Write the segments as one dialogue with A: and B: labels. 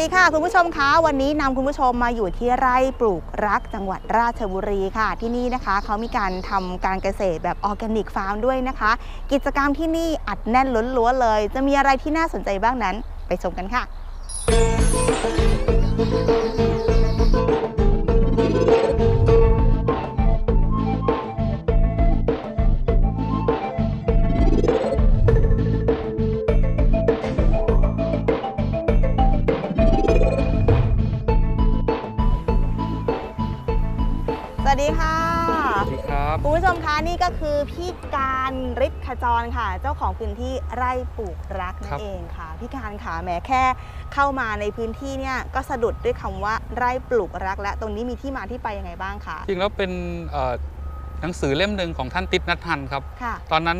A: ดีค่ะ คุณผู้ชมคะวันนี้นำคุณผู้ชมมาอยู่ที่ไร่ปลูกรักจังหวัดราชบุรีค่ะ ที่นี่นะคะเขามีการทำการเกษตรแบบออร์แกนิกฟาร์มด้วยนะคะ กิจกรรมที่นี่อัดแน่นล้นล้วนเลย จะมีอะไรที่น่าสนใจบ้างนั้น ไปชมกันค่ะ คะนี่ก็คือพี่การฤทธิ์ขจรค่ะ เจ้าของพื้นที่ไร่ปลูกรักนั่
B: ครั
A: น
B: บ
A: เองค่ะ พี่การค่ะแหมแค่เข้ามาในพื้นที่เนี่ยก็สะดุดด้วยคำว่าไร่ปลูกรัก และตรงนี้มีที่มาที่ไปยังไงบ้างคะ
B: จริงแล้วเป็นเอ่อหนังสือเล่มหนึ่งของท่านติ๊บนัททันครับ
A: ค่ะ
B: ตอนนั้น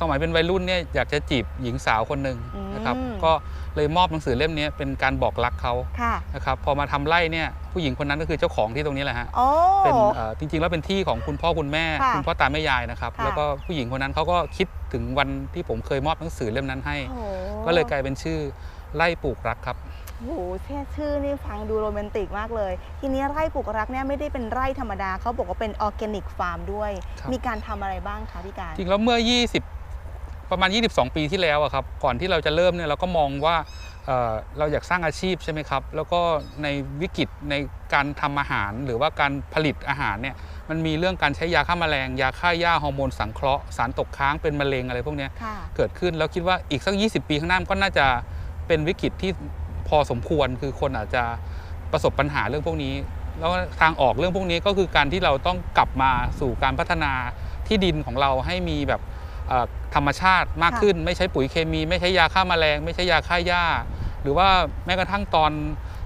B: สมัยเป็นวัยรุ่นเนี่ยอยากจะจีบหญิงสาวคนหนึ่ง
A: อืม
B: นะครับ ก็เลยมอบหนังสือเล่มนี้เป็นการบอกรักเขา
A: ค่ะ
B: นะครับ พอมาทำไร่เนี่ยผู้หญิงคนนั้นก็คือเจ้าของที่ตรงนี้แหละฮะ
A: โอ้
B: เป็นเอ่อจริงๆแล้วเป็นที่ของคุณพ่อคุณแม่
A: ค่ะ
B: คุณพ่อตาแม่ยายนะครับ
A: ค่ะ
B: แล้วก็ผู้หญิงคนนั้นเขาก็คิดถึงวันที่ผมเคยมอบหนังสือเล่มนั้นให้
A: โอ้โห
B: ก็เลยกลายเป็นชื่อไร่ปลูกรักครับ
A: โอ้โหแค่ชื่อนี่ฟังดูโรแมนติกมากเลย ทีนี้ไร่ปลูกรักเนี่ยไม่ได้เป็นไร่ธรรมดาเขาบอกว่าเป็นออร์แกนิกฟาร์มด้วย
B: ครับ
A: มีการทำอะไรบ้างคะพี่การ
B: จริงแล้วเมื่อ 20 ประมาณ 22 ปีที่แล้วอะครับก่อนที่เราจะเริ่มเนี่ยเราก็มองว่าเอ่อเราอยากสร้างอาชีพใช่ไหมครับ แล้วก็ในวิกฤตในการทำอาหารหรือว่าการผลิตอาหารเนี่ยมันมีเรื่องการใช้ยาฆ่าแมลง ยาฆ่าหญ้าฮอร์โมนสังเคราะห์สารตกค้างเป็นมะเร็งอะไรพวกเนี้ย
A: ค่ะ
B: เกิดขึ้นแล้วคิดว่าอีกสัก 20 ปีข้างหน้ามันก็น่าจะเป็นวิกฤตที่พอสมควรคือคนอาจจะประสบปัญหาเรื่องพวกนี้ แล้วทางออกเรื่องพวกนี้ก็คือการที่เราต้องกลับมาสู่การพัฒนาที่ดินของเราให้มีแบบเอ่อ ธรรมชาติมาก
A: ค่ะ
B: ขึ้น ไม่ใช้ปุ๋ยเคมี ไม่ใช้ยาฆ่าแมลง ไม่ใช้ยาฆ่าหญ้า หรือว่าแม้กระทั่งตอน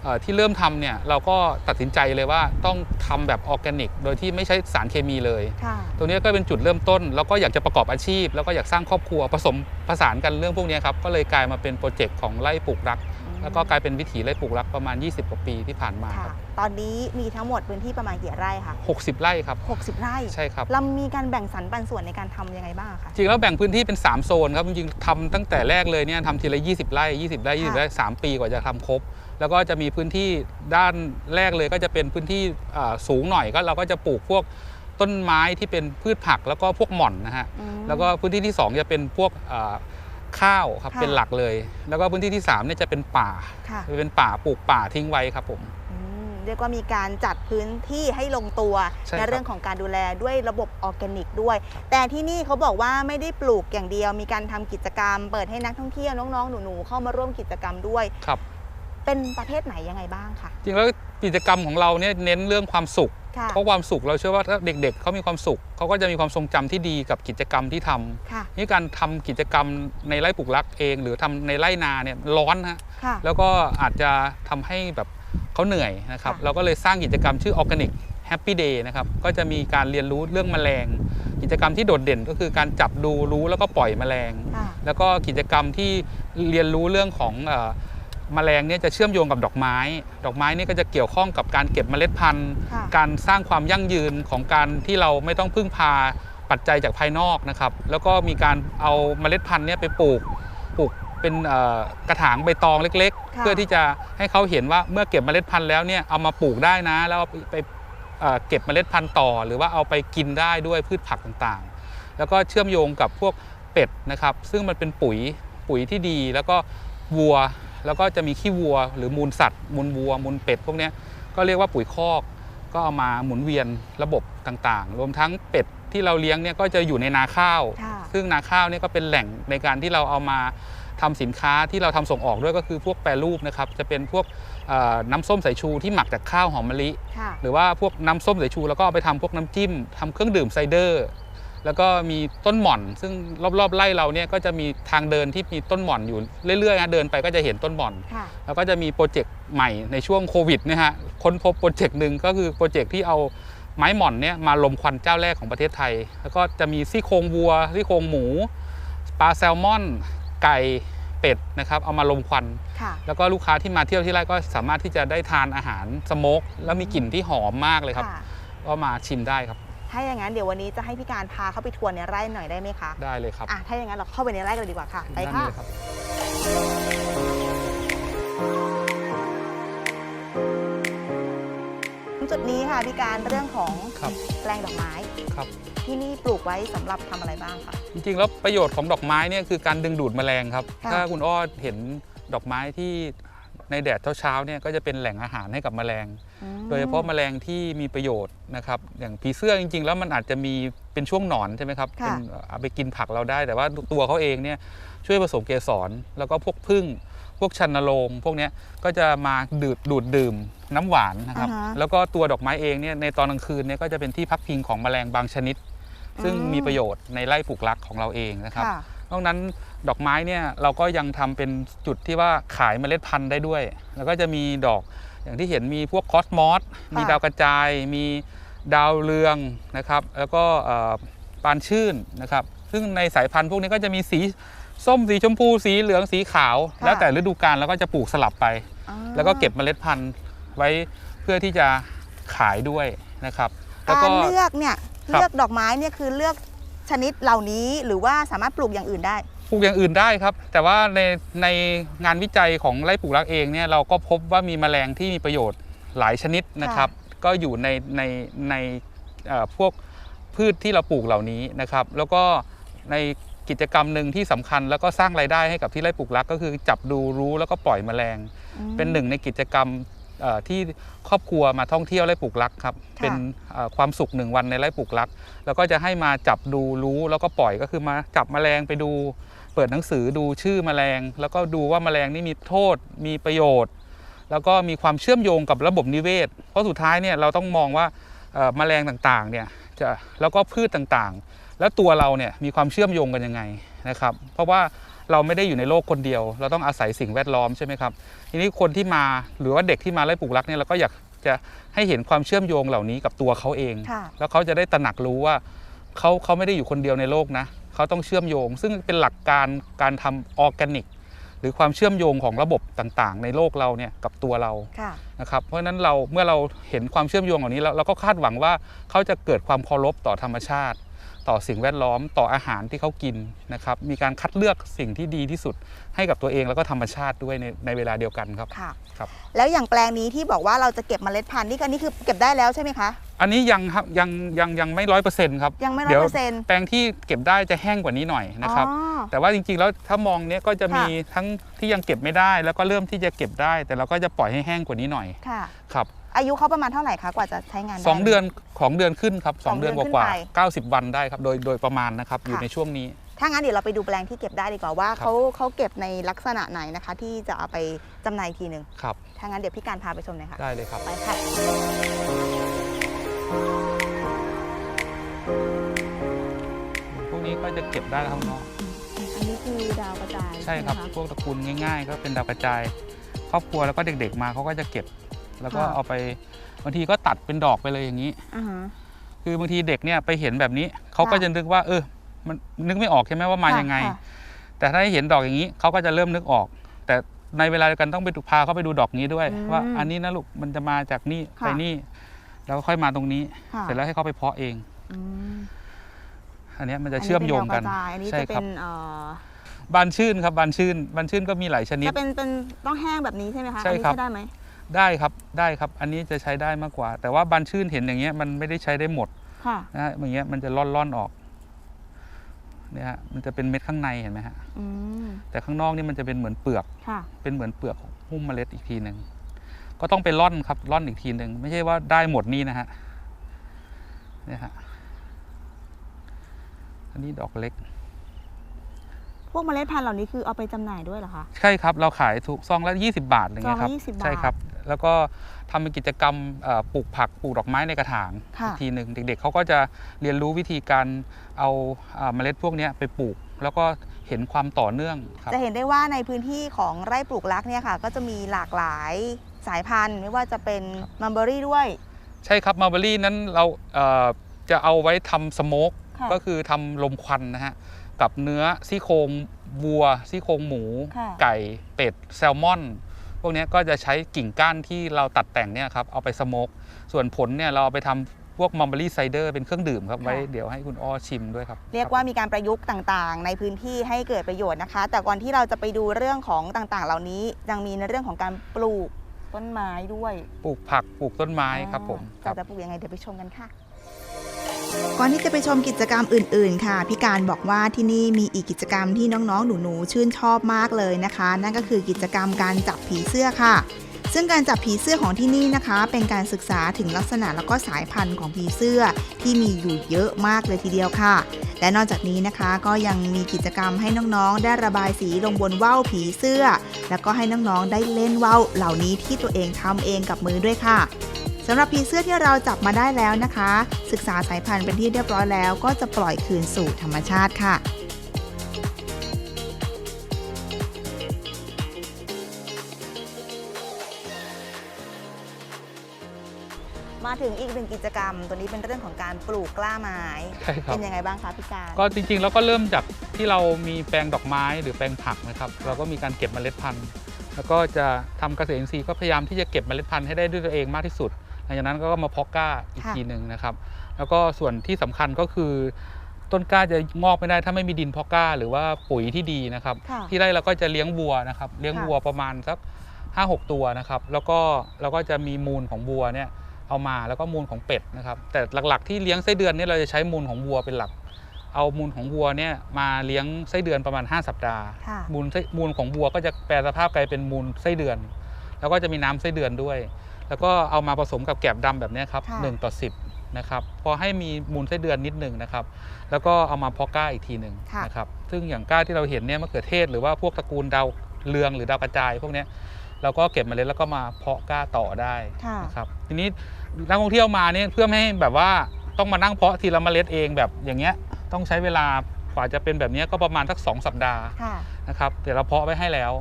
B: เออที่เริ่มทำเนี่ยเราก็ตัดสินใจเลยว่าต้องทำแบบออร์แกนิก โดยที่ไม่ใช้สารเคมีเลย
A: ค่ะ
B: ตรงนี้ก็เป็นจุดเริ่มต้น แล้วก็อยากจะประกอบอาชีพ แล้วก็อยากสร้างครอบครัวผสมผสานกันเรื่องพวกนี้ครับก็เลยกลายมาเป็นโปรเจกต์ของไร่ปลูกรัก แล้วก็กลายเป็นวิถีไร่ปลูกรักประมาณ 20 กว่าปีที่ผ่านมาค
A: ค่ะ
B: รับ
A: ตอนนี้มีทั้งหมดพื้นที่ประมาณกี่ไร่คะ
B: 60 ไร่ครับ
A: 60 ไร่
B: ใช่ครับ
A: เรามีการแบ่งสรรปันส่วนในการทำยังไงบ้างคะ
B: จริงแล้วแบ่งพื้นที่เป็น 3 โซนครับจริงๆทำตั้งแต่แรกเลยเนี่ยทำทีละ 20 ไร่ 20 ไร่ 20 ไร่ 3 ปีกว่าจะทำครบ แล้วก็จะมีพื้นที่ด้านแรกเลยก็จะเป็นพื้นที่อ่าสูงหน่อยก็เราก็จะปลูกพวกต้นไม้ที่เป็นพืชผักแล้วก็พวกหม่อนนะฮะ
A: อืม
B: แล้วก็พื้นที่ที่ 2 จะเป็นพวกอ่า ข้าวครับ
A: ค่ะ
B: เป็นหลักเลย แล้วก็พื้นที่ที่3เนี่ยจะเป็นป่า
A: ค่ะ
B: เป็นป่าปลูกป่าทิ้งไว้ครับผม
A: อืมเรียกว่ามีการจัดพื้นที่ให้ลงตัว
B: ใช่ครับ
A: เรื่องของการดูแลด้วยระบบออร์แกนิกด้วย แต่ที่นี่เขาบอกว่าไม่ได้ปลูกอย่างเดียว มีการทำกิจกรรม เปิดให้นักท่องเที่ยวน้องๆ หนูๆเข้ามาร่วมกิจกรรมด้วย
B: ครับ
A: เป็นประเภทไหนยังไงบ้างคะ
B: จริงแล้วกิจกรรมของเราเนี่ยเน้นเรื่องความสุข
A: ค่ะ
B: เพราะความสุขเราเชื่อว่าถ้าเด็กๆเขามีความสุขเขาก็จะมีความทรงจำที่ดีกับกิจกรรมที่ทำ
A: ค่ะ
B: นี่การทำกิจกรรมในไร่ปลูกรักเอง หรือทำในไร่นาเนี่ยร้อนฮะ
A: ค่ะ
B: แล้วก็อาจจะทำให้แบบเขาเหนื่อยนะครับ
A: ค่ะ
B: เราก็เลยสร้างกิจกรรมชื่อ Organic Happy Day นะครับก็จะมีการเรียนรู้เรื่องแมลง กิจกรรมที่โดดเด่นก็คือการจับดูรู้แล้วก็ปล่อยแมลง
A: ค่ะ
B: แล้วก็กิจกรรมที่เรียนรู้เรื่องของ เอ่อแมลงเนี่ยจะเชื่อมโยงกับดอกไม้ ดอกไม้นี่ก็จะเกี่ยวข้องกับการเก็บเมล็ดพันธุ์
A: ค่ะ
B: การสร้างความยั่งยืนของการที่เราไม่ต้องพึ่งพาปัจจัยจากภายนอกนะครับ แล้วก็มีการเอาเมล็ดพันธุ์เนี่ยไปปลูก ปลูกเป็นเอ่อกระถางใบตองเล็กๆ
A: ค่ะ
B: เพื่อที่จะให้เขาเห็นว่าเมื่อเก็บเมล็ดพันธุ์แล้วเนี่ยเอามาปลูกได้นะ แล้วเอาไปไปเอ่อเก็บเมล็ดพันธุ์ต่อ หรือว่าเอาไปกินได้ด้วยพืชผักต่างๆ แล้วก็เชื่อมโยงกับพวกเป็ดนะครับ ซึ่งมันเป็นปุ๋ยปุ๋ยที่ดีแล้วก็วัว แล้วก็จะมีขี้วัวหรือมูลสัตว์ มูลวัว มูลเป็ดพวกเนี้ยก็เรียกว่าปุ๋ยคอก ก็เอามาหมุนเวียนระบบต่างๆ รวมทั้งเป็ดที่เราเลี้ยงเนี่ยก็จะอยู่ในนาข้าว
A: ค่ะ
B: ซึ่งนาข้าวเนี่ยก็เป็นแหล่งในการที่เราเอามาทำสินค้าที่เราทำส่งออกด้วยก็คือพวกแปรรูปนะครับจะเป็นพวกเอ่อน้ำส้มสายชูที่หมักจากข้าวหอมมะลิ
A: ค่ะ
B: หรือว่าพวกน้ำส้มสายชูแล้วก็เอาไปทำพวกน้ำจิ้มทำเครื่องดื่มไซเดอร์ แล้วก็มีต้นหม่อน ซึ่งรอบๆไร่เราเนี่ยก็จะมีทางเดินที่มีต้นหม่อนอยู่เรื่อยๆนะเดินไปก็จะเห็นต้นหม่อน
A: ค่ะ
B: แล้วก็จะมีโปรเจกต์ใหม่ในช่วงโควิดเนะฮะค้นพบโปรเจกต์หนึ่งก็คือโปรเจกต์ที่เอาไม้หม่อนเนี่ยมาลมควันเจ้าแรกของประเทศไทย แล้วก็จะมีซี่โครงวัวซี่โครงหมูปลาแซลมอนไก่เป็ดนะครับเอามาลมควัน
A: ค่ะ
B: แล้วก็ลูกค้าที่มาเที่ยวที่ไร่ก็สามารถที่จะได้ทานอาหารสโมกแล้วมีกลิ่นที่หอมมากเลยครับ
A: ค่ะ
B: ก็มาชิมได้ครับ
A: ถ้าอย่างนั้นเดี๋ยววันนี้จะให้พี่การพาเข้าไปทัวร์ในไร่หน่อยได้ไหมคะ
B: ได้เลยครับ
A: อะถ้าอย่างนั้นเราเข้าไปในไร่กันเลยดีกว่าค่ะ ไป
B: ด้าน
A: ค่ะ
B: นี้เลยครับ
A: จุดนี้ค่ะพี่การเรื่องของ
B: ครับ
A: แปลงดอกไม้
B: ครับ
A: ที่นี่ปลูกไว้สำหรับทำอะไรบ้างคะ
B: จริงๆ แล้วประโยชน์ของดอกไม้เนี่ยคือการดึงดูดแมลงครับ
A: ค่ะ
B: ถ้าคุณอ้อเห็นดอกไม้ที่ ในแดดเช้าๆเนี่ยก็จะเป็นแหล่งอาหารให้กับแมลง
A: อืม
B: โดยเฉพาะแมลงที่มีประโยชน์นะครับอย่างผีเสื้อจริง ๆ แล้วมันอาจจะมีเป็นช่วงหนอนใช่ไหมครับ
A: ค่ะ
B: เป็นเอาไปกินผักเราได้ แต่ว่าตัวเขาเองเนี่ยช่วยผสมเกสรแล้วก็พวกพึ่งพวกชันนโรงพวกเนี้ยก็จะมาดูดดูดดื่มน้ำหวานนะครับ
A: อ่าฮะ
B: แล้วก็ตัวดอกไม้เองเนี่ยในตอนกลางคืนเนี่ยก็จะเป็นที่พักพิงของแมลงบางชนิด ซึ่ง
A: อืม
B: มีประโยชน์ในไร่ปลูกรักของเราเองนะครับ
A: ค่ะ
B: นอกนั้นดอกไม้เนี่ยเราก็ยังทำเป็นจุดที่ว่าขายเมล็ดพันธุ์ได้ด้วย แล้วก็จะมีดอกอย่างที่เห็นมีพวกคอสมอสมีดาวกระจาย มีดาวเรืองนะครับ แล้วก็เอ่อปานชื่นนะครับ ซึ่งในสายพันธุ์พวกนี้ก็จะมีสีส้มสีชมพูสีเหลืองสีขาว
A: ค่ะ
B: แล้วแต่ฤดูกาลแล้วก็จะปลูกสลับไป
A: อ่า
B: แล้วก็เก็บเมล็ดพันธุ์ไว้เพื่อที่จะขายด้วยนะครับแล้ว
A: กา
B: ก็
A: รเลือกเนี่ย
B: ครับ
A: เลือกดอกไม้เนี่ยคือเลือก ชนิดเหล่านี้หรือว่าสามารถปลูกอย่างอื่นได้
B: ปลูกอย่างอื่นได้ครับ แต่ว่าในในงานวิจัยของไร่ปลูกรักเองเนี่ยเราก็พบว่ามีแมลงที่มีประโยชน์หลายชนิดนะครับ ก็อยู่ในในในเอ่อพวกพืชที่เราปลูกเหล่านี้นะครับ แล้วก็ในกิจกรรมหนึ่งที่สำคัญแล้วก็สร้างรายได้ให้กับที่ไร่ปลูกรักก็คือจับดูรู้แล้วก็ปล่อยแมลง
A: อืม
B: เป็นหนึ่งในกิจกรรมเอ่อ ที่ครอบครัวมาท่องเที่ยวไร่ปลูกรักครับ
A: ค่ะ
B: เป็นเอ่อความสุขหนึ่งวันในไร่ปลูกรัก แล้วก็จะให้มาจับดูรู้แล้วก็ปล่อยก็คือมาจับแมลงไปดู เปิดหนังสือดูชื่อแมลง แล้วก็ดูว่าแมลงนี่มีโทษ มีประโยชน์ แล้วก็มีความเชื่อมโยงกับระบบนิเวศ เพราะสุดท้ายเนี่ยเราต้องมองว่าเอ่อแมลงต่างๆเนี่ยจะแล้วก็พืชต่างๆ แล้วตัวเราเนี่ยมีความเชื่อมโยงกันยังไงนะครับ เพราะว่า เราไม่ได้อยู่ในโลกคนเดียว เราต้องอาศัยสิ่งแวดล้อมใช่ไหมครับทีนี้คนที่มาหรือว่าเด็กที่มาไล่ปลูกรักเนี่ยเราก็อยากจะให้เห็นความเชื่อมโยงเหล่านี้กับตัวเขาเอง
A: ค่ะ
B: แล้วเขาจะได้ตระหนักรู้ว่าเขาเขาไม่ได้อยู่คนเดียวในโลกนะเขาต้องเชื่อมโยง ซึ่งเป็นหลักการการทำออร์แกนิก หรือความเชื่อมโยงของระบบต่างๆ ในโลกเราเนี่ยกับตัวเรา
A: ค่ะ
B: นะครับเพราะฉะนั้นเราเมื่อเราเห็นความเชื่อมโยงเหล่านี้แล้วเราก็คาดหวังว่าเขาจะเกิดความเคารพต่อธรรมชาติ ต่อสิ่งแวดล้อมต่ออาหารที่เขากินนะครับมีการคัดเลือกสิ่งที่ดีที่สุดให้กับตัวเองแล้วก็ธรรมชาติด้วยในในเวลาเดียวกันครับ
A: ค่ะ
B: ครับ
A: แล้วอย่างแปลงนี้ที่บอกว่าเราจะเก็บเมล็ดพันธุ์นี่ก็นี่คือเก็บได้แล้วใช่ไหมคะ
B: อันนี้ยังครับยังยังยังไม่ร้อยเปอร์เซ็นต์ครับ
A: ยังไม่ร้อ
B: เดี๋
A: ย
B: ยว
A: เปอร์เซ็นต์
B: แปลงที่เก็บได้จะแห้งกว่านี้หน่อยนะครับ
A: อ๋อ
B: แต่ว่าจริงๆแล้วถ้ามองเนี้ยก็จะมี
A: ค่ะ
B: ทั้งที่ยังเก็บไม่ได้ แล้วก็เริ่มที่จะเก็บได้ แต่เราก็จะปล่อยให้แห้งกว่านี้หน่อย
A: ค่ะ
B: ครับ
A: อายุเขาประมาณเท่าไหร่คะกว่าจะใช้งานได้
B: สองเดือนของเดือนขึ้นครับส
A: ส
B: อ
A: องง
B: เดือน
A: เดือน
B: กว่า
A: ขึ้นไป
B: ๆเก้าสิบวันได้ครับโดยโดยประมาณนะครับอยู่
A: ค่ะ
B: ในช่วงนี้
A: ถ้างั้นเดี๋ยวเราไปดูแปลงที่เก็บได้ดีกว่าว่า
B: ครับ
A: เขาเขาเก็บในลักษณะไหนนะคะ ที่จะเอาไปจำหน่ายอีกทีหนึ่ง
B: ครับ
A: ถ้างั้นเดี๋ยวพี่การพาไปชมหน่อยค่ะ
B: ได้เลยครับ
A: ไปค่ะ
B: พวกนี้ก็จะเก็บได้แล้วครับน้อง
A: อันนี้คือดาวกระจาย
B: ใช่ครับ
A: ไหมะ
B: พวกตระกูลง่าย ๆ ก็เป็นดาวกระจาย ครอบครัวแล้วก็เด็กๆมาเขาก็จะเก็บ แล้วก็
A: ค่ะ
B: เอาไปบางทีก็ตัดเป็นดอกไปเลยอย่างนี้
A: อ่าฮะ
B: คือบางทีเด็กเนี่ยไปเห็นแบบนี้เขาก็
A: ค่ะ
B: จะนึกว่า เออ มันนึกไม่ออกใช่ไหมว่ามา
A: ค่ะ
B: ยังไง
A: ค่ะ
B: แต่ถ้าเห็นดอกอย่างนี้เขาก็จะเริ่มนึกออก แต่ในเวลาเดียวกันต้องไปดูพาเขาไปดูดอกนี้ด้วย
A: อืม
B: ว่าอันนี้นะลูกมันจะมาจากนี่
A: ค่ะ
B: ไปนี่ แล้วก็ค่อยมาตรงนี้
A: ค่ะ
B: เสร็จแล้วให้เขาไปเพาะเอง
A: อืม
B: อันเนี้ยมันจะเชื่อมโยงกัน
A: อันนี้
B: ใช่
A: เป็นดาวกระจายอันนี้จะ
B: ครั
A: เป็
B: บ
A: นเอ่อบา
B: นชื่นครับบานชื่นบานชื่นก็มีหลายชนิด
A: จะเป็นเป็นต้องแห้งแบบนี้ใช่ไหมคะ
B: ใช่
A: อันนี้
B: ครับ
A: ใช้ได้ไหม
B: ได้ครับได้ครับ อันนี้จะใช้ได้มากกว่า แต่ว่าบานชื่นเห็นอย่างเงี้ยมันไม่ได้ใช้ได้หมด
A: ค่ะ
B: นะฮะอย่างเงี้ยมันจะร่อนร่อนๆออกเนี่ยฮะมันจะเป็นเม็ดข้างในเห็นไหมฮะ
A: อืม
B: แต่ข้างนอกนี่มันจะเป็นเหมือนเปลือก
A: ค่ะ
B: เป็นเหมือนเปลือกของหุ้มเมล็ดอีกทีหนึ่งก็ต้องไปร่อนครับร่อนอีกทีหนึ่งไม่ใช่ว่าได้หมดนี่นะฮะเนี่ยฮะอันนี้ดอกเล็ก
A: พวกเมล็ดพันธุ์เหล่านี้คือเอาไปจำหน่ายด้วยเหรอคะ
B: ใช่ครับ เราขายถูกซองละ 20 บาทอะไรเงี้ยครับ
A: ซองละ20บาท
B: ใช่ครับ แล้วก็ทำเป็นกิจกรรมเอ่อปลูกผักปลูกดอกไม้ในกระถาง
A: ค่ะ
B: อีกทีหนึ่งเด็กๆเขาก็จะเรียนรู้วิธีการเอาเอ่อเมล็ดพวกเนี้ยไปปลูก แล้วก็เห็นความต่อเนื่องครับ
A: จะเห็นได้ว่าในพื้นที่ของไร่ปลูกรักเนี่ยค่ะ ก็จะมีหลากหลายสายพันธุ์ไม่ว่าจะเป็นมัมเบอรี่ด้วย
B: ใช่ครับมาร์เบอรี่นั้นเราเอ่อจะเอาไว้ทำสโมก
A: ค่ะ
B: ก็คือทำลมควันนะฮะกับเนื้อซี่โครงวัวซี่โครงหมู
A: ค่ะ
B: ไก่เป็ดแซลมอน พวกเนี้ยก็จะใช้กิ่งก้านที่เราตัดแต่งเนี่ยครับเอาไปสโมกส่วนผลเนี่ยเราเอาไปทำพวกมัมเบอรี่ไซเดอร์เป็นเครื่องดื่มครับไว้เดี๋ยวให้คุณอ้อชิมด้วยครับ
A: เรียกว่ามีการประยุกต์ต่างๆ ในพื้นที่ให้เกิดประโยชน์นะคะ แต่ก่อนที่เราจะไปดูเรื่องของต่างๆ เหล่านี้ยังมีในเรื่องของการปลูกต้นไม้ด้วย
B: ปลูกผักปลูกต้นไม้ครับผมค
A: เรา
B: รับ
A: จะปลูกยังไงเดี๋ยวไปชมกันค่ะ ก่อนที่จะไปชมกิจกรรมอื่น ๆ ค่ะ พี่การบอกว่าที่นี่มีอีกกิจกรรมที่น้อง ๆ หนู ๆ ชื่นชอบมากเลยนะคะ นั่นก็คือกิจกรรมการจับผีเสื้อค่ะ ซึ่งการจับผีเสื้อของที่นี่นะคะ เป็นการศึกษาถึงลักษณะแล้วก็สายพันธุ์ของผีเสื้อที่มีอยู่เยอะมากเลยทีเดียวค่ะ และนอกจากนี้นะคะก็ยังมีกิจกรรมให้น้อง ๆ ได้ระบายสีลงบนว่าวผีเสื้อ แล้วก็ให้น้อง ๆ ได้เล่นว่าวเหล่านี้ที่ตัวเองทำเองกับมือด้วยค่ะ สำหรับผีเสื้อที่เราจับมาได้แล้วนะคะ ศึกษาสายพันธุ์เป็นที่เรียบร้อยแล้วก็จะปล่อยคืนสู่ธรรมชาติค่ะ มาถึงอีกหนึ่งกิจกรรม ตัวนี้เป็นเรื่องของการปลูกกล้าไม้
B: ใช่ครับ
A: เป็นยังไงบ้างคะพี่การ
B: ก็จริงๆเราก็เริ่มจากที่เรามีแปลงดอกไม้หรือแปลงผักนะครับ เราก็มีการเก็บเมล็ดพันธุ์ แล้วก็จะทำเกษตรอินทรีย์ก็พยายามที่จะเก็บเมล็ดพันธุ์ให้ได้ด้วยตัวเองมากที่สุด หลังจากนั้นก็มาเพาะกล้าอีก
A: ค่ะ
B: ทีหนึ่งนะครับ แล้วก็ส่วนที่สำคัญก็คือต้นกล้าจะงอกไม่ได้ถ้าไม่มีดินเพาะกล้า หรือว่าปุ๋ยที่ดีนะครับ
A: ค่ะ
B: ที่ไร่เราก็จะเลี้ยงวัวนะครับ เลี้ยง
A: ค่ะ
B: วัวประมาณสักห้าหกตัวนะครับ แล้วก็เราก็จะมีมูลของวัวเนี่ยเอามาแล้วก็มูลของเป็ดนะครับ แต่หลักๆที่เลี้ยงไส้เดือนเนี่ยเราจะใช้มูลของวัวเป็นหลัก เอามูลของวัวเนี่ยมาเลี้ยงไส้เดือนประมาณ 5 สัปดาห์
A: ค่ะ
B: มูลไส้มูลของวัวก็จะแปลสภาพกลายเป็นมูลไส้เดือน แล้วก็จะมีน้ำไส้เดือนด้วย แล้วก็เอามาผสมกับแกลบดำแบบเนี้ยครับ
A: ค่ะ
B: หนึ่งต่อสิบนะครับพอให้มีมูลไส้เดือนนิดหนึ่งนะครับ แล้วก็เอามาเพาะกล้าอีกทีหนึ่ง
A: ค่ะ
B: นะครับซึ่งอย่างกล้าที่เราเห็นเนี่ยมะเขือเทศหรือว่าพวกตระกูลดาวเรืองหรือดาวกระจายพวกเนี้ยเราก็เก็บเมล็ดแล้วก็มาเพาะกล้าต่อได้
A: ค่ะ
B: นะครับทีนี้นักท่องเที่ยวมาเนี่ยเพื่อไม่ให้แบบว่าต้องมานั่งเพาะทีละเมล็ดเองแบบอย่างเงี้ยต้องใช้เวลากว่าจะเป็นแบบเนี้ยก็ประมาณสักสองสัปดาห์
A: ค่ะ
B: นะครับเดี๋ยวเราเพาะไว้ให้แล้ว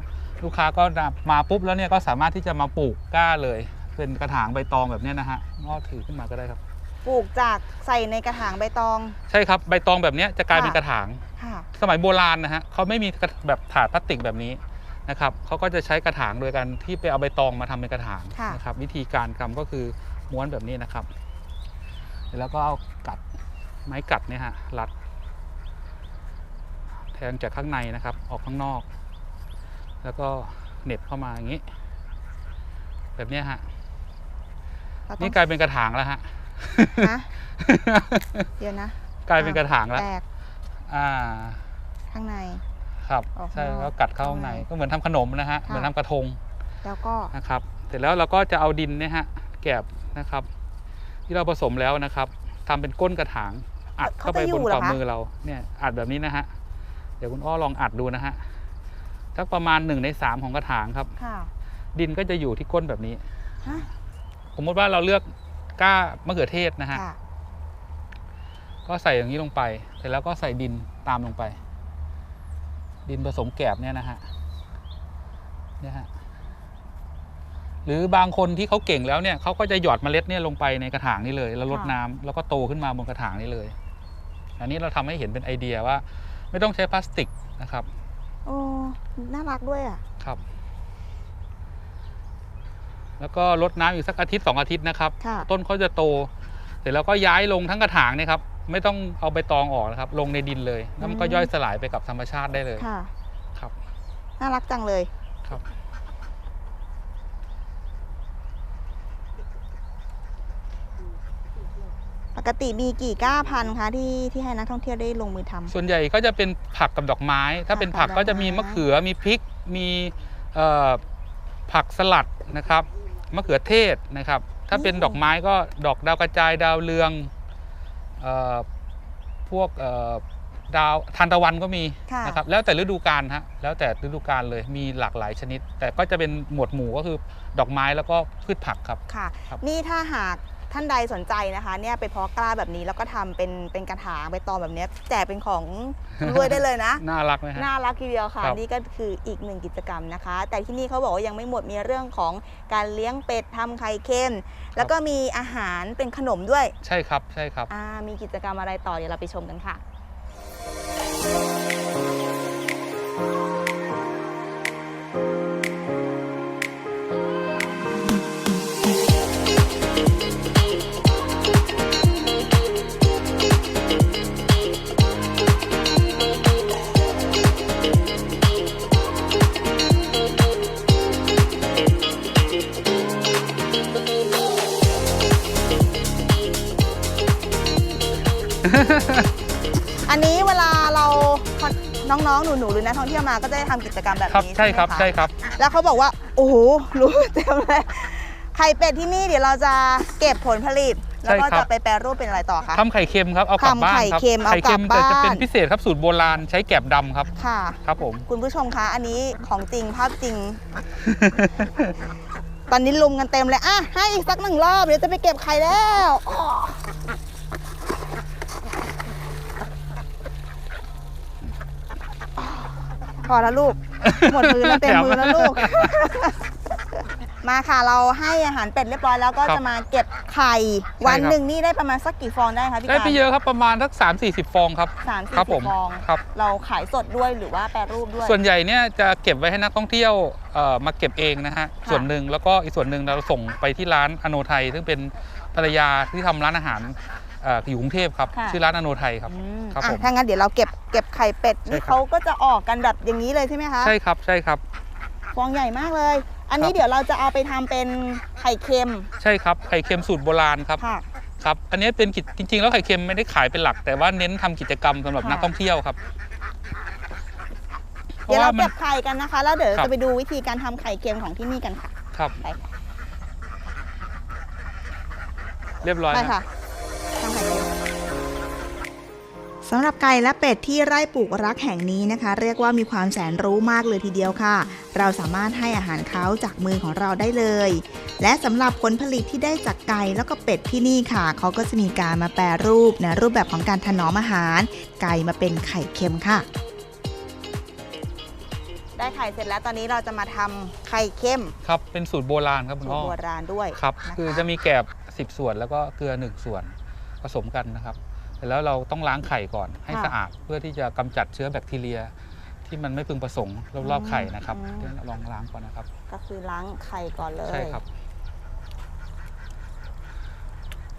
B: ลูกค้าก็มาปุ๊บแล้วเนี่ยก็สามารถที่จะมาปลูกกล้าเลย เป็นกระถางใบตองแบบเนี้ยนะฮะงอถือขึ้นมาก็ได้ครับ
A: ปลูกจากใส่ในกระถางใบตอง
B: ใช่ครับใบตองแบบเนี้ยจะกลายเป็น
A: ค่ะ
B: กระถาง
A: ค่ะ
B: สมัยโบราณนะฮะเขาไม่มีกระแบบถาดพลาสติกแบบนี้นะครับเขาก็จะใช้กระถางโดยการที่ไปเอาใบตองมาทำเป็นกระถาง
A: ค่ะ
B: นะครับวิธีการทำก็คือม้วนแบบนี้นะครับเสร็จแล้วก็เอากัดไม้กัดเนี่ยฮะรัด แทงจากข้างในนะครับ ออกข้างนอก แล้วก็เหน็บเข้ามาอย่างนี้ แบบเนี้ยฮะ
A: เราต้
B: นี่
A: อง
B: กลายเป็นกระถางแล้วฮะ
A: ฮะเดี๋ยวนะ
B: กลายเป็นกระถางแล้ว
A: แตก
B: อ่า
A: ข้างใน
B: ครับ
A: ออกข้าง
B: ใช่
A: นอก
B: แล้วกัดเข้าข้างใน
A: ข้างใน
B: ก็เหมือนทำขนมนะฮะ
A: ค่ะ
B: เหมือนทำกระทง
A: แล้วก็
B: นะครับ เสร็จแล้วเราก็จะเอาดินเนี่ยฮะแกบนะครับ ที่เราผสมแล้วนะครับทำเป็นก้นกระถางอัดเข้าไปบนฝ่ามือเราเนี่ยอัดแบบนี้นะฮะเดี๋ยวคุณอ้อลองอัดดูนะฮะสักประมาณหนึ่งในสามของกระถางครับ
A: ค่ะ
B: ดินก็จะอยู่ที่ก้นแบบนี้
A: ฮะ
B: สมมติว่าเราเลือกก้ามะเขือเทศนะฮะ
A: ค่ะ
B: ก็ใส่อย่างนี้ลงไป เสร็จแล้วก็ใส่ดินตามลงไป ดินผสมแกบเนี่ยนะฮะ เนี่ยฮะ หรือบางคนที่เขาเก่งแล้วเนี่ยเขาก็จะหยอดเมล็ดเนี่ยลงไปในกระถางนี้เลย แล้วลด
A: ค่ะ
B: น้ำแล้วก็โตขึ้นมาบนกระถางนี้เลย อันนี้เราทำให้เห็นเป็นไอเดียว่า ไม่ต้องใช้พลาสติกนะครับ
A: โอ้ น่ารักด้วยอะ
B: ครับ แล้วก็ลดน้ำอีกสักอาทิตย์สองอาทิตย์นะครับ
A: ค่ะ
B: ต้นเขาจะโต เสร็จแล้วก็ย้ายลงทั้งกระถางเนี่ยครับ ไม่ต้องเอาใบตองออกนะครับ ลงในดินเลยแล้วมันก็
A: อืม
B: ย่อยสลายไปกับธรรมชาติได้เลย
A: ค่ะ
B: ครับ
A: น่ารักจังเลย
B: ครับ
A: ปกติมีกี่ก้าพันธุ์คะที่ที่ให้นักท่องเที่ยวได้ลงมือทำ
B: ส่วนใหญ่ก็จะเป็นผักกับดอกไม้ ถ้าเป็นผัก
A: ผักกับ
B: ก็จะมี
A: ดอกไม้
B: มะเขือมีพริกมีเอ่อผักสลัดนะครับ มะเขือเทศนะครับ ถ้าเป็นดอกไม้ก็ดอกดาวกระจายดาวเรืองเอ่อพวกเอ่อดาวทานตะวันก็มี
A: ค่ะ
B: นะครับแล้วแต่ฤดูกาลฮะแล้วแต่ฤดูกาลเลยมีหลากหลายชนิด แต่ก็จะเป็นหมวดหมู่ก็คือดอกไม้แล้วก็พืชผักครับ
A: ค่ะ
B: ครับ
A: นี่ถ้าหาก ท่านใดสนใจนะคะเนี่ยไปเพาะกล้าแบบนี้แล้วก็ทำเป็นเป็นกระถางใบตองแบบเนี้ยแจกเป็นของคุณรวยได้เลยนะ
B: น่ารักไหมฮะ
A: น่ารักทีเดียวค่ะ
B: ครับ
A: นี่ก็คืออีกหนึ่งกิจกรรมนะคะ แต่ที่นี่เขาบอกว่ายังไม่หมดมีเรื่องของการเลี้ยงเป็ดทำไข่เค็ม แล้วก็มีอาหารเป็นขนมด้วย
B: ใช่ครับใช่ครับ
A: อ่ามีกิจกรรมอะไรต่อเดี๋ยวเราไปชมกันค่ะ อันนี้เวลาเราน้องๆ หนูๆ หรือนักท่องเที่ยวมาก็จะได้ทำกิจกรรมแบบ
B: ครับ
A: นี้
B: ใช่ครับ
A: ไหมะ
B: ใช่ครับ
A: แล้วเขาบอกว่า โอ้โห รู้เต็มเลยไข่เป็ดที่นี่เดี๋ยวเราจะเก็บผลผลิต แล้วก็
B: ใช่ครับ
A: จะไปแปรรูปเป็นอะไรต่อคะ
B: ทำไข่เค็มครับเอากลับ
A: ทำ
B: บ้าน
A: ไข่
B: ครับ
A: เค็มเอา
B: ไข่เค็ม
A: กลับ
B: แต่จะเป็น
A: บ้าน
B: พิเศษครับสูตรโบราณใช้แกบดำครับ
A: ค่ะ
B: ครับผม
A: คุณผู้ชมคะ อันนี้ของจริงภาพจริง ตอนนี้ลุมกันเต็มเลย อะ ให้อีกสักหนึ่งรอบ เดี๋ยวจะไปเก็บไข่แล้วอ้อ พอแล้วลูก หมดมือแล้วเต็มมือแล้วลูก มาค่ะเราให้อาหารเป็ดเรียบร้อยแล้วก็
B: ครับ
A: จะมาเก็บไข่
B: ใช่
A: วัน
B: ครับ
A: หนึ่งนี่ได้ประมาณสักกี่ฟองได้คะพี่
B: ได้
A: การ
B: ไปเยอะครับประมาณสัก3 4 0 ฟองครับ
A: สามสี่
B: ครับ
A: สิ
B: ผ
A: บ
B: ม
A: ฟอง
B: ครับ
A: เราขายสดด้วยหรือว่าแปรรูปด้วย
B: ส่วนใหญ่เนี่ยจะเก็บไว้ให้นักท่องเที่ยวเอ่อมาเก็บเองนะฮะ
A: ค่ะ
B: ส่วนหนึ่งแล้วก็อีกส่วนหนึ่งเราส่งไปที่ร้านอโนไทยซึ่งเป็นภรรยาที่ทำร้านอาหาร เอ่ออยู่กรุงเทพครับ
A: ค่ะ
B: ชื่อร้านอโนไทยครับ
A: อืม
B: ครับ
A: อะ
B: ผม
A: ถ้างั้นเดี๋ยวเราเก็บเก็บไข่เป็ด
B: ใช่
A: นี่
B: ครับ
A: เขาก็จะออกกันแบบอย่างนี้เลยใช่ไหมคะ
B: ใช่ครับใช่ครับ
A: ฟองใหญ่มากเลย อันนี้
B: ครับ
A: เดี๋ยวเราจะเอาไปทำเป็นไข่เค็ม
B: ใช่ครับไข่เค็มสูตรโบราณครับ
A: ค่ะ
B: ครับอันนี้เป็นกิจจริง ๆ แล้วไข่เค็มไม่ได้ขายเป็นหลัก แต่ว่าเน้นทำกิจกรรมสำหรับ
A: ค่ะ
B: นักท่องเที่ยวครับเพ
A: เดี๋ยว
B: ราะว่า
A: เรา
B: มั
A: เก็
B: น
A: บไข่กันนะคะ แล้วเดี๋ยว
B: ครับ
A: จะไปดูวิธีการทำไข่เค็มของที่นี่กันค่ะ
B: ครับ
A: ไปค่ะ
B: เรียบร้อย
A: ไป
B: นะ
A: ค่ะ สำหรับไก่และเป็ดที่ไร่ปลูกรักแห่งนี้นะคะ เรียกว่ามีความแสนรู้มากเลยทีเดียวค่ะ เราสามารถให้อาหารเขาจากมือของเราได้เลย และสำหรับผลผลิตที่ได้จากไก่แล้วก็เป็ดที่นี่ค่ะเขาก็จะมีการมาแปรรูปในรูปแบบของการถนอมอาหาร ไก่มาเป็นไข่เค็มค่ะ ได้ไข่เสร็จแล้วตอนนี้เราจะมาทำไข่เค็ม
B: ครับเป็นสูตรโบราณครับคุณ
A: สูต
B: พ่
A: ร
B: อ
A: โบราณด้วย
B: ครับ
A: น
B: คือจะมีแกบ10 ส่วนแล้วก็เกลือ 1 ส่วนผสมกันนะครับเส ร็จแล้วเราต้องล้างไข่ก่อนให้สะอาดเพื่อที่จะกำจัดเชื้อแบคทีเรีย ที่มันไม่พึงประสงค์รอบๆไข่นะครับเดี๋ยวลองล้างก่อนนะครับ
A: ก็คือล้างไข่ก่อนเลย
B: ใช่ครับ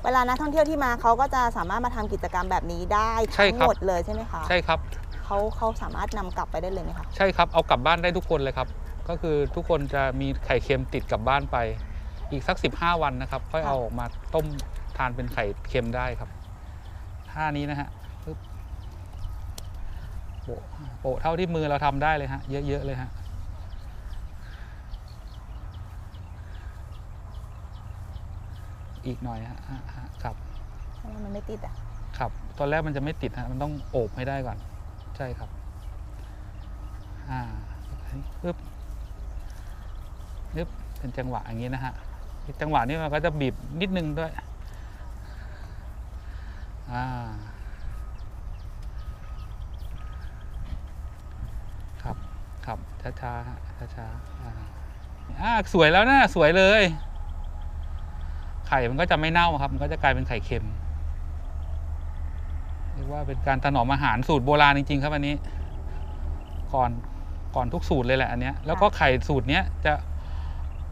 A: เวลานักท่องเที่ยวที่มาเขาก็จะสามารถมาทำกิจกรรมแบบนี้ได้
B: ใช่
A: ทั้ง
B: ครับ
A: หมดเลยใช่ไหมคะ
B: ใช่ครับ
A: เขาเขาสามารถนำกลับไปได้เลยไหมคะ
B: ใช่ครับเอากลับบ้านได้ทุกคนเลยครับ ก็คือทุกคนจะมีไข่เค็มติดกลับบ้านไป อีกสัก 15 วันนะครับ ค่อยเอาออกมาต้มทานเป็นไข่เค็มได้ครับ ท่านี้นะฮะปึ๊บโปะโปะเท่าที่มือเราทำได้เลยฮะ เยอะ ๆ เลยฮะอีกหน่อยฮะฮะฮะครับ
A: ทำไมมันไม่ติดอะ
B: ครับ ตอนแรกมันจะไม่ติดฮะ มันต้องโอบให้ได้ก่อน ใช่ครับ อ่าปึ๊บปึ๊บเป็นจังหวะอย่างนี้นะฮะ จังหวะนี้มันก็จะบีบนิดนึงด้วย อ่าครับครับช้าๆฮะช้าๆอ่าอ่าสวยแล้วนะสวยเลย ไข่มันก็จะไม่เน่าครับ มันก็จะกลายเป็นไข่เค็มเรียกว่าเป็นการถนอมอาหารสูตรโบราณจริง ๆ ครับอันนี้ ก่อนก่อนทุกสูตรเลยแหละอันเนี้ยแล้วก็ไข่สูตรเนี้ยจะ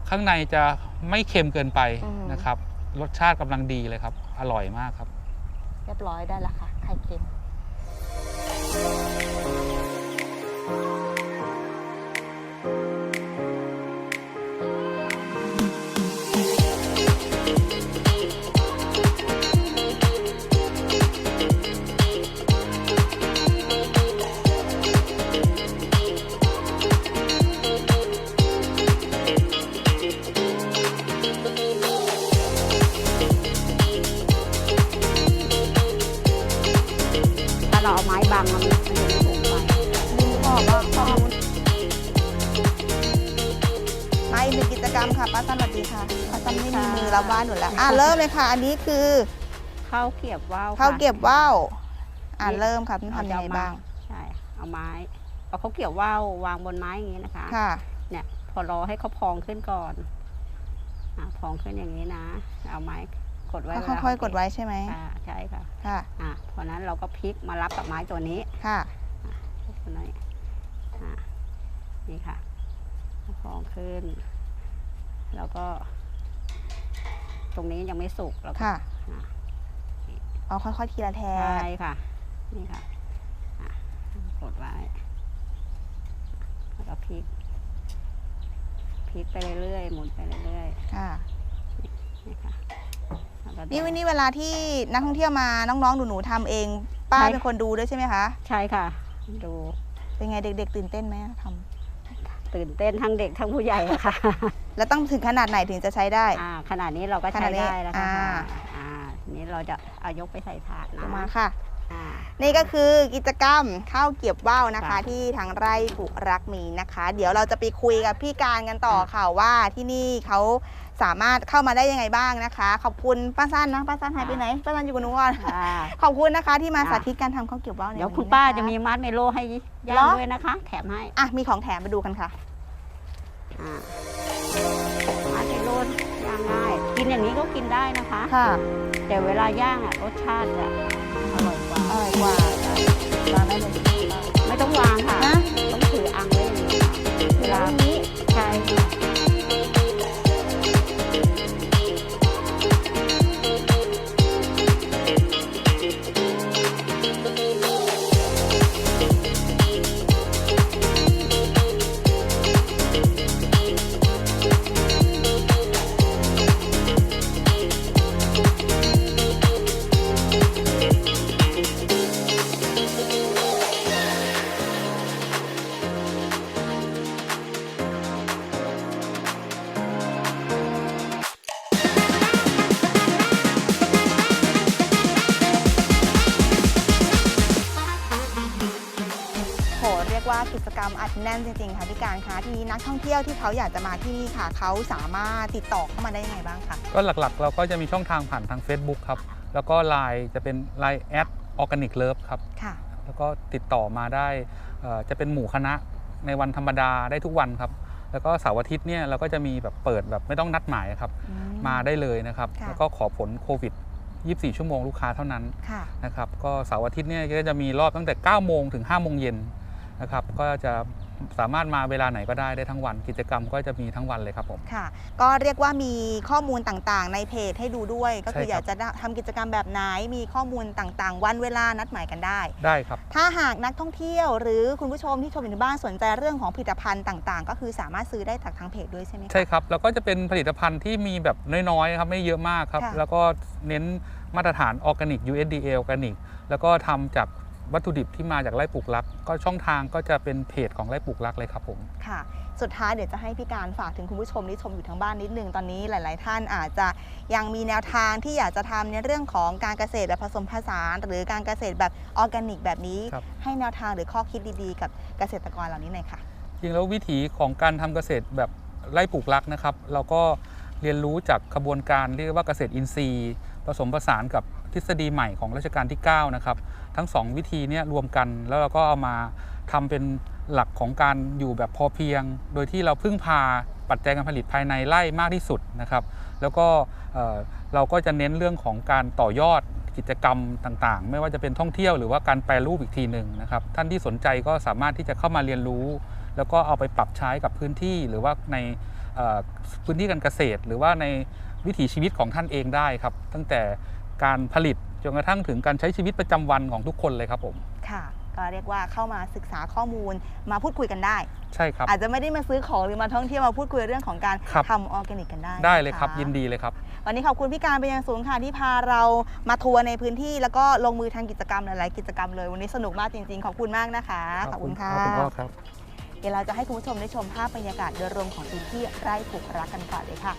B: ข้างในจะไม่เค็มเกินไป
A: อืม
B: นะครับ รสชาติกำลังดีเลยครับ อร่อยมากครับ
A: เรียบร้อยได้แล้วค่ะไข่เค็ม
C: เริ่ม
A: เลยค่ะ อันนี้คือ
C: ข้าวเกรียบว่าว
A: ข้าว
C: ค่ะ
A: เก็บว่าวอะ
C: นี่
A: เริ่มค่ะต้อง
C: เรา
A: ทำ
C: จะ
A: ยัง
C: เอ
A: ไง
C: ม
A: บ้าง
C: ใช่เอาไม้เอาข้าวเกรียบว่าววางบนไม้อย่างนี้นะคะ
A: ค่ะ
C: เนี่ยพอรอให้เขาพองขึ้นก่อนอะพองขึ้นอย่างนี้นะ เอาไม้กดไว้
A: ก็ค่อยๆกดไว้ใช่ไหม
C: อ่าใช่ค่ะ
A: ค่ะ
C: อะพอนั้นเราก็พลิกมารับกับไม้ตัวนี้
A: ค่ะ
C: ตัวนี้อะนี่ค่ะพองขึ้น แล้วก็ ตรงนี้ยังไม่สุกเราก็
A: ค่ะ
C: อะ
A: เอาค่อยๆทีละแท
C: ใช่
A: น
C: ค่ะ นี่ค่ะอะกดไว้แล้วก็พลิกพลิกไปเรื่อยๆหมุนไปเรื่อย
A: ค่ะ
C: ๆนี่ค่ะแล้วก็
A: นี่
C: ได้
A: วันนี้เวลาที่นักท่องเที่ยวมาน้องๆหนูๆทำเองป้า
C: ใช่
A: เป็นคนดูด้วยใช่ไหมคะ
C: ใช่ค่ะ ดู
A: เป็นไงเด็ก ๆ ตื่นเต้นไหมท
C: ตื่นเต้นทั้งเด็กทั้งผู้ใหญ่อะค่ะำ
A: แล้วต้องถึงขนาดไหนถึงจะใช้ได้
C: อ่าขนาดนี้เราก็
A: ข
C: ใช้
A: นาดนี้
C: ได้แล้วค่ะ
A: อ่า
C: อ่าทีนี้เราจะเอายกไปใส่ถาดนะ
A: มาค่ะ
C: อ่า
A: นี่ก็คือกิจกรรมข้าวเก็บว่าวนะคะ
C: ค่ะ
A: ที่ทางไร่ปลูกรักมีนะคะ เดี๋ยวเราจะไปคุยกับพี่การกันต่อค่ะว่าที่นี่เขาสามารถเข้ามาได้ยังไงบ้างนะคะ ขอบคุณป้าสั้นนะป้าสั้นหายไปไหนป้าสั้นอยู่กับหนูก่อน
C: อ่า
A: ขอบคุณนะคะที่มา
C: อะ
A: สาธิตการทำข้าวเก็บว่าวใน
C: เดี๋ยว
A: วัน
C: คุณ
A: นี้
C: ป้า
A: นะคะ
C: จะมีมัดเมโลให้
A: เหร
C: ย่า
A: อ
C: งด้วยนะคะ แถมให้
A: อะมีของแถมไปดูกันค่ะ
C: อ่ามัดเมโลย่างง่าย กินอย่างนี้ก็กินได้นะคะ
A: ค่ะ
C: แต่เวลาย่างอะรสชาติจะอร่อยกว่า
A: อร่อยกว่าวางได้เลย
C: ไม่ต้องวางค่ะ
A: นะ
C: ต้องถืออังไว้อย่างนี้ค่ะเวลาา
A: รคะทีนี้นักท่องเที่ยวที่เขาอยากจะมาที่นี่ค่ะเขาสามารถติดต่อเข้ามาได้ยังไงบ้างคะ
B: ก็หลักๆ เราก็จะมีช่องทางผ่านทาง Facebook ครับ แล้วก็ Line จะเป็น Line แอดออร์แกนิกเลิฟครับ
A: ค่ะ
B: แล้วก็ติดต่อมาได้เอ่อจะเป็นหมู่คณะในวันธรรมดาได้ทุกวันครับ แล้วก็เสาร์อาทิตย์เนี่ยเราก็จะมีแบบเปิดแบบไม่ต้องนัดหมายครับ
A: อื
B: มาได้เลยนะครับ
A: ค่ะ
B: แล้วก็ขอผลโควิด 24 ชั่วโมงลูกค้าเท่านั้น
A: ค่ะ
B: นะครับ ก็เสาร์อาทิตย์เนี่ยก็จะมีรอบตั้งแต่ 9 โมงถึง 5 โมงเย็นนะครับ ก็จะ สามารถมาเวลาไหนก็ได้ได้ทั้งวัน กิจกรรมก็จะมีทั้งวันเลยครับผม
A: ค่ะ ก็เรียกว่ามีข้อมูลต่างๆ ในเพจให้ดูด้วย ก็คือ
B: ใช่ครับ
A: อยากจะทำกิจกรรมแบบไหน มีข้อมูลต่างๆ วันเวลานัดหมายกันได้
B: ได้ครับ
A: ถ้าหากนักท่องเที่ยว หรือคุณผู้ชมที่ชมอยู่ที่บ้านสนใจเรื่องของผลิตภัณฑ์ต่างๆ ก็คือสามารถซื้อได้จากทางเพจด้วยใช่ไหมคะ
B: ใช่ครับ แล้วก็จะเป็นผลิตภัณฑ์ที่มีแบบน้อยๆครับไม่เยอะมากครับ
A: ค่ะ
B: แล้วก็เน้นมาตรฐานออร์แกนิก USDA ออร์แกนิก แล้วก็ทำจาก วัตถุดิบที่มาจากไร่ปลูกรัก ก็ช่องทางก็จะเป็นเพจของไร่ปลูกรักเลยครับผม
A: ค่ะ สุดท้ายเดี๋ยวจะให้พี่การฝากถึงคุณผู้ชมที่ชมอยู่ทางบ้านนิดนึงตอนนี้หลาย ๆ ท่านอาจจะยังมีแนวทางที่อยากจะทำในเรื่องของการเกษตรแบบผสมผสาน หรือการเกษตรแบบออร์แกนิก แบบนี้
B: ครับ
A: ให้แนวทางหรือข้อคิดดี ๆ กับเกษตรกรเหล่านี้หน่อยค่ะ
B: จริงแล้ววิถีของการทำเกษตรแบบไร่ปลูกรักนะครับ เราก็เรียนรู้จากขบวนการเรียกว่าเกษตรอินทรีย์ ผสมผสานกับทฤษฎีใหม่ของรัชกาลที่ 9 นะครับ ทั้ง 2 วิธีนี้รวมกันแล้วเราก็เอามาทำเป็นหลักของการอยู่แบบพอเพียง โดยที่เราพึ่งพาปัจจัยการผลิตภายในไร่มากที่สุดนะครับ แล้วก็เอ่อเราก็จะเน้นเรื่องของการต่อยอดกิจกรรมต่างๆ ไม่ว่าจะเป็นท่องเที่ยวหรือว่าการแปรรูปอีกทีหนึ่งนะครับ ท่านที่สนใจก็สามารถที่จะเข้ามาเรียนรู้ แล้วก็เอาไปปรับใช้กับพื้นที่หรือว่าในพื้นที่การเกษตร หรือว่าในวิถีชีวิตของท่านเองได้ครับ ตั้งแต่การผลิต จนกระทั่งถึงการใช้ชีวิตประจำวันของทุกคนเลยครับผม
A: ค่ะก็เรียกว่าเข้ามาศึกษาข้อมูลมาพูดคุยกันได้
B: ใช่ครับ
A: อาจจะไม่ได้มาซื้อของหรือมาท่องเที่ยวมาพูดคุยเรื่องของการ
B: ครับ
A: ทำออร์แกนิกกันได้
B: ได้เลยครับ
A: นะะ
B: ยินดีเลยครับ
A: วันนี้ขอบคุณพี่การเป็นอย่างสูงค่ะที่พาเรามาทัวร์ในพื้นที่ แล้วก็ลงมือทำกิจกรรมหลาย ๆ กิจกรรมเลย วันนี้สนุกมากจริง ๆ ขอบคุณมากนะคะ ขอบคุณค่ะ
B: ขอบคุณพ่อครับ
A: เดี๋ยวเราจะให้คุณผู้ชมได้ชมภาพบรรยากาศโดยรวมของพื้นที่ไร่ปลูกรักกันก่อนเลยค่ะ